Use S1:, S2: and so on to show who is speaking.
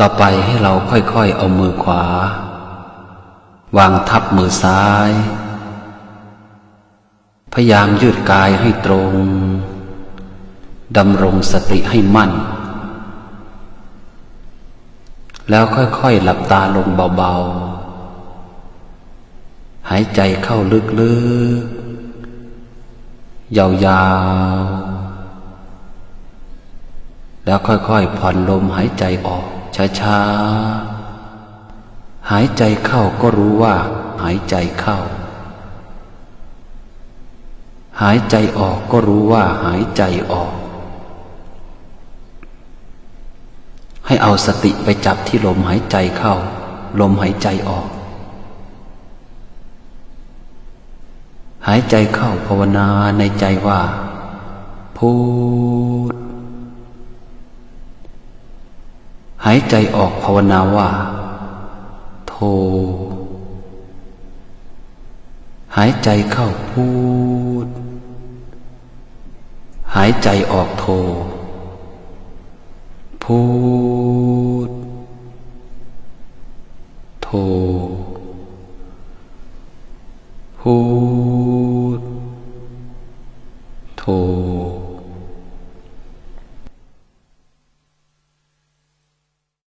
S1: ต่อไปให้เราค่อยๆเอามือขวา วางทับมือซ้าย พยายามยืดกายให้ตรงดำรงสติให้มั่น แล้วค่อยๆหลับตาลงเบาๆ หายใจเข้าลึกๆ ยาวๆ แล้วค่อยๆผ่อนลมหายใจออก ช้าๆ หายใจเข้าก็รู้ว่า หายใจเข้า หายใจออกก็รู้ว่าหายใจออก ให้เอาสติไปจับที่ลมหายใจเข้า ลมหายใจออก หายใจเข้าภาวนาในใจว่า พูด หายใจออกภาวนาว่า โท หายใจเข้าพูด หายใจออกโท พูด โท พูด โท